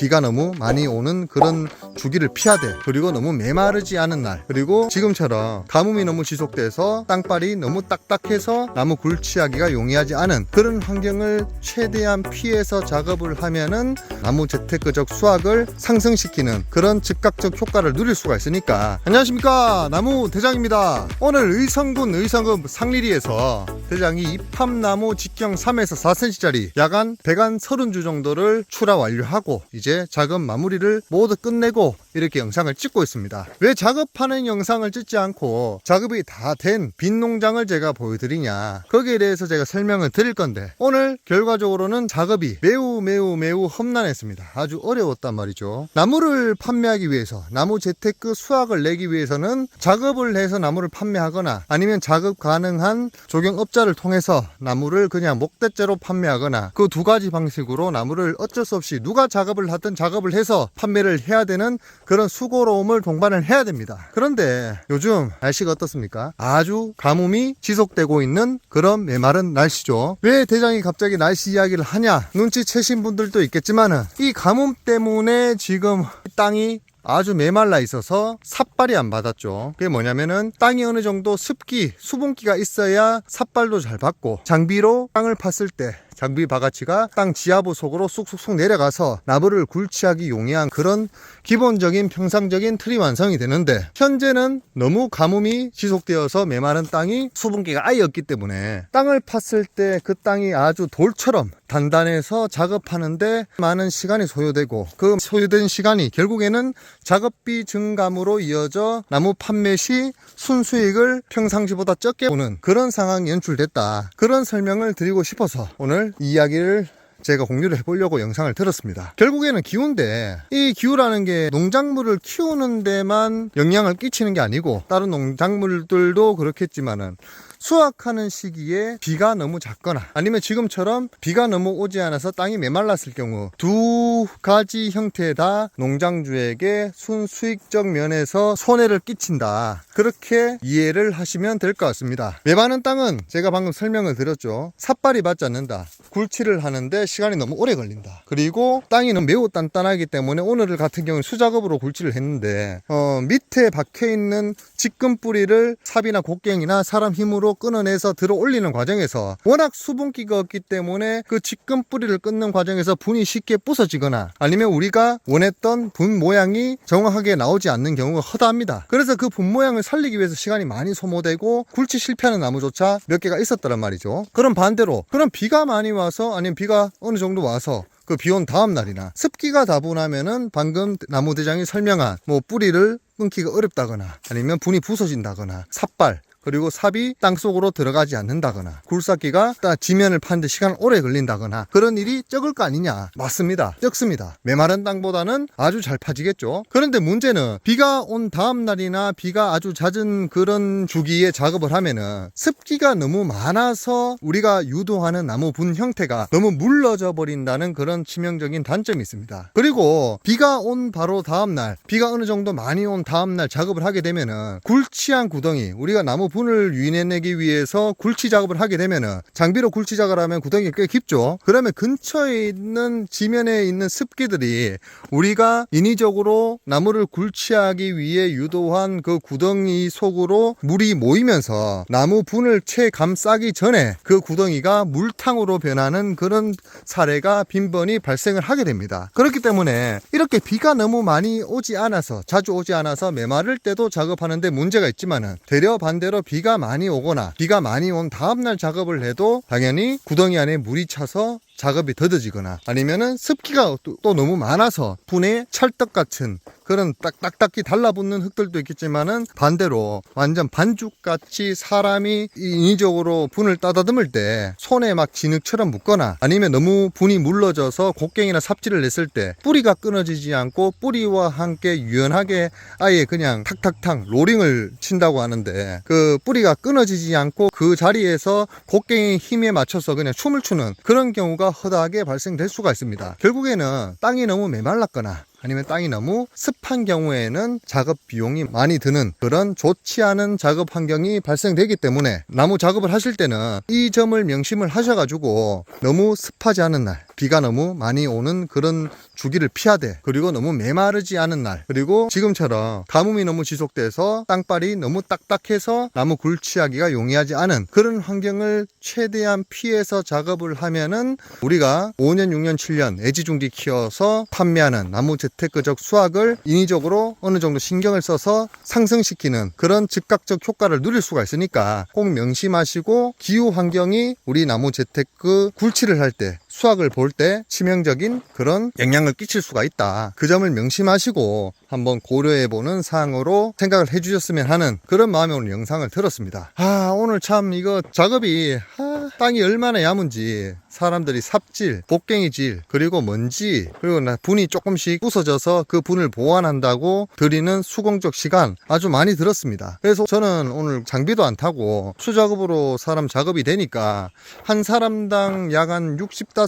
비가 너무 많이 오는 그런 주기를 피하되 그리고 너무 메마르지 않은 날. 그리고 지금처럼 가뭄이 너무 지속돼서 땅발이 너무 딱딱해서 나무 굴치하기가 용이하지 않은 그런 환경을 최대한 피해서 작업을 하면은 나무 재테크적 수확을 상승시키는 그런 즉각적 효과를 누릴 수가 있으니까. 안녕하십니까? 나무 대장입니다. 오늘 의성군 의성읍 상리리에서 대장이 입합나무 직경 3에서 4cm짜리 야간 배관 30주 정도를 출하 완료하고 이제 작업 마무리를 모두 끝내고 이렇게 영상을 찍고 있습니다. 왜 작업하는 영상을 찍지 않고 작업이 다 된 빈 농장을 제가 보여드리냐? 거기에 대해서 제가 설명을 드릴 건데 오늘 결과적으로는 작업이 매우 매우 매우 험난했습니다. 아주 어려웠단 말이죠. 나무를 판매하기 위해서 나무 재테크 수확을 내기 위해서는 작업을 해서 나무를 판매하거나 아니면 작업 가능한 조경업자를 통해서 나무를 그냥 목대째로 판매하거나 그 두 가지 방식으로 나무를 어쩔 수 없이 누가 작업을 하든 작업을 해서 판매를 해야 되는 그런 수고로움을 동반을 해야 됩니다. 그런데 요즘 날씨가 어떻습니까? 아주 가뭄이 지속되고 있는 그런 메마른 날씨죠. 왜 대장이 갑자기 날씨 이야기를 하냐? 눈치채신 분들도 있겠지만은 이 가뭄 때문에 지금 땅이 아주 메말라 있어서 삿발이 안 받았죠. 그게 뭐냐면은 땅이 어느 정도 습기, 수분기가 있어야 삿발도 잘 받고 장비로 땅을 팠을 때 장비 바가치가 땅 지하부 속으로 쑥쑥쑥 내려가서 나무를 굴치하기 용이한 그런 기본적인 평상적인 틀이 완성이 되는데 현재는 너무 가뭄이 지속되어서 메마른 땅이 수분기가 아예 없기 때문에 땅을 팠을 때 그 땅이 아주 돌처럼 단단해서 작업하는데 많은 시간이 소요되고 그 소요된 시간이 결국에는 작업비 증감으로 이어져 나무 판매 시 순수익을 평상시보다 적게 보는 그런 상황이 연출됐다. 그런 설명을 드리고 싶어서 오늘 이 이야기를 제가 공유를 해보려고 영상을 들었습니다. 결국에는 기후인데 이 기후라는 게 농작물을 키우는 데만 영향을 끼치는 게 아니고 다른 농작물들도 그렇겠지만은 수확하는 시기에 비가 너무 작거나 아니면 지금처럼 비가 너무 오지 않아서 땅이 메말랐을 경우 두 가지 형태 다 농장주에게 순수익적 면에서 손해를 끼친다. 그렇게 이해를 하시면 될 것 같습니다. 메마른 땅은 제가 방금 설명을 드렸죠. 삿발이 받지 않는다. 굴치를 하는데 시간이 너무 오래 걸린다. 그리고 땅이 너무 매우 단단하기 때문에 오늘 같은 경우는 수작업으로 굴치를 했는데 어, 밑에 박혀 있는 직근 뿌리를 삽이나 곡괭이나 사람 힘으로 끊어내서 들어 올리는 과정에서 워낙 수분기가 없기 때문에 그 직근 뿌리를 끊는 과정에서 분이 쉽게 부서지거나 아니면 우리가 원했던 분 모양이 정확하게 나오지 않는 경우가 허다합니다. 그래서 그 분 모양을 살리기 위해서 시간이 많이 소모되고 굴치 실패하는 나무조차 몇 개가 있었다란 말이죠. 그럼 반대로 그럼 비가 많이 와서 아니면 비가 어느 정도 와서 그 비온 다음 날이나 습기가 다분하면은 방금 나무 대장이 설명한 뭐 뿌리를 끊기가 어렵다거나 아니면 분이 부서진다거나 삿발 그리고 삽이 땅 속으로 들어가지 않는다거나 굴삭기가 따 지면을 파는데 시간 오래 걸린다거나 그런 일이 적을 거 아니냐. 맞습니다. 적습니다. 메마른 땅보다는 아주 잘 파지겠죠. 그런데 문제는 비가 온 다음 날이나 비가 아주 잦은 그런 주기에 작업을 하면은 습기가 너무 많아서 우리가 유도하는 나무 분 형태가 너무 물러져 버린다는 그런 치명적인 단점이 있습니다. 그리고 비가 온 바로 다음 날 비가 어느 정도 많이 온 다음 날 작업을 하게 되면은 굴치한 구덩이 우리가 나무 분을 유인해내기 위해서 굴치 작업을 하게 되면은 장비로 굴치 작업을 하면 구덩이가 꽤 깊죠. 그러면 근처에 있는 지면에 있는 습기들이 우리가 인위적으로 나무를 굴치하기 위해 유도한 그 구덩이 속으로 물이 모이면서 나무 분을 채 감싸기 전에 그 구덩이가 물탕으로 변하는 그런 사례가 빈번히 발생을 하게 됩니다. 그렇기 때문에 이렇게 비가 너무 많이 오지 않아서 자주 오지 않아서 메마를 때도 작업하는데 문제가 있지만은 되려 반대로 비가 많이 오거나 비가 많이 온 다음날 작업을 해도 당연히 구덩이 안에 물이 차서 작업이 더뎌지거나 아니면은 습기가 또, 또 너무 많아서 분에 찰떡 같은 그런 딱딱딱히 달라붙는 흙들도 있겠지만은 반대로 완전 반죽같이 사람이 인위적으로 분을 따다듬을 때 손에 막 진흙처럼 묻거나 아니면 너무 분이 물러져서 곡괭이나 삽질을 냈을 때 뿌리가 끊어지지 않고 뿌리와 함께 유연하게 아예 그냥 탁탁탁 로링을 친다고 하는데 그 뿌리가 끊어지지 않고 그 자리에서 곡괭이 힘에 맞춰서 그냥 춤을 추는 그런 경우가 허다하게 발생될 수가 있습니다. 결국에는 땅이 너무 메말랐거나 아니면 땅이 너무 습한 경우에는 작업 비용이 많이 드는 그런 좋지 않은 작업 환경이 발생되기 때문에 나무 작업을 하실 때는 이 점을 명심을 하셔가지고 너무 습하지 않은 날, 비가 너무 많이 오는 그런 주기를 피하되 그리고 너무 메마르지 않은 날 그리고 지금처럼 가뭄이 너무 지속돼서 땅발이 너무 딱딱해서 나무 굴치하기가 용이하지 않은 그런 환경을 최대한 피해서 작업을 하면은 우리가 5년, 6년, 7년 애지중지 키워서 판매하는 나무 재 테크적 수확을 인위적으로 어느 정도 신경을 써서 상승시키는 그런 즉각적 효과를 누릴 수가 있으니까 꼭 명심하시고 기후 환경이 우리 나무 재테크 굴치를 할 때 수확을 볼 때 치명적인 그런 영향을 끼칠 수가 있다. 그 점을 명심하시고 한번 고려해보는 사항으로 생각을 해주셨으면 하는 그런 마음에 오늘 영상을 들었습니다. 아, 오늘 참 이거 작업이 아, 땅이 얼마나 야문지 사람들이 삽질, 복갱이질, 그리고 먼지, 그리고 나 분이 조금씩 부서져서 그 분을 보완한다고 들이는 수공적 시간 아주 많이 들었습니다. 그래서 저는 오늘 장비도 안 타고 수작업으로 사람 작업이 되니까 한 사람당 약 한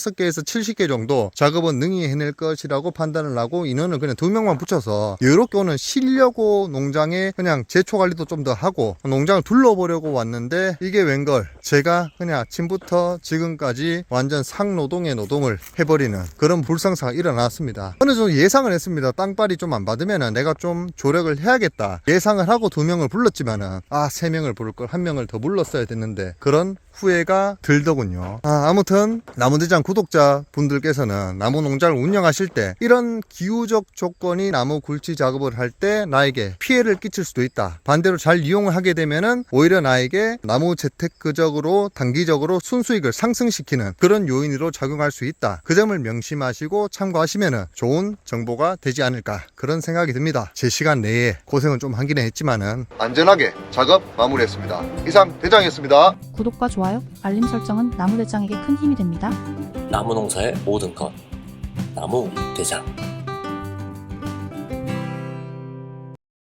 65개에서 70개 정도 작업은 능히 해낼 것이라고 판단을 하고 인원을 그냥 두 명만 붙여서 여유롭게 오늘 쉬려고 농장에 그냥 제초 관리도 좀 더 하고 농장을 둘러보려고 왔는데 이게 웬걸 제가 그냥 아침부터 지금까지 완전 상노동의 노동을 해버리는 그런 불상사가 일어났습니다. 어느 정도 예상을 했습니다. 땅발이 좀 안 받으면 내가 좀 조력을 해야겠다. 예상을 하고 두 명을 불렀지만은 아 세 명을 부를 걸 한 명을 더 불렀어야 됐는데 그런 후회가 들더군요. 아, 아무튼 나무대장 구독자 분들께서는 나무 농장을 운영하실 때 이런 기후적 조건이 나무 굴치 작업을 할 때 나에게 피해를 끼칠 수도 있다. 반대로 잘 이용을 하게 되면은 오히려 나에게 나무 재테크적으로 단기적으로 순수익을 상승시키는 그런 요인으로 작용할 수 있다. 그 점을 명심하시고 참고하시면은 좋은 정보가 되지 않을까 그런 생각이 듭니다. 제 시간 내에 고생은 좀 하긴 했지만은 안전하게 작업 마무리했습니다. 이상 대장이었습니다. 구독과 좋아요, 알림 설정은 나무대장에게 큰 힘이 됩니다. 나무 농사의 모든 것 나무 대장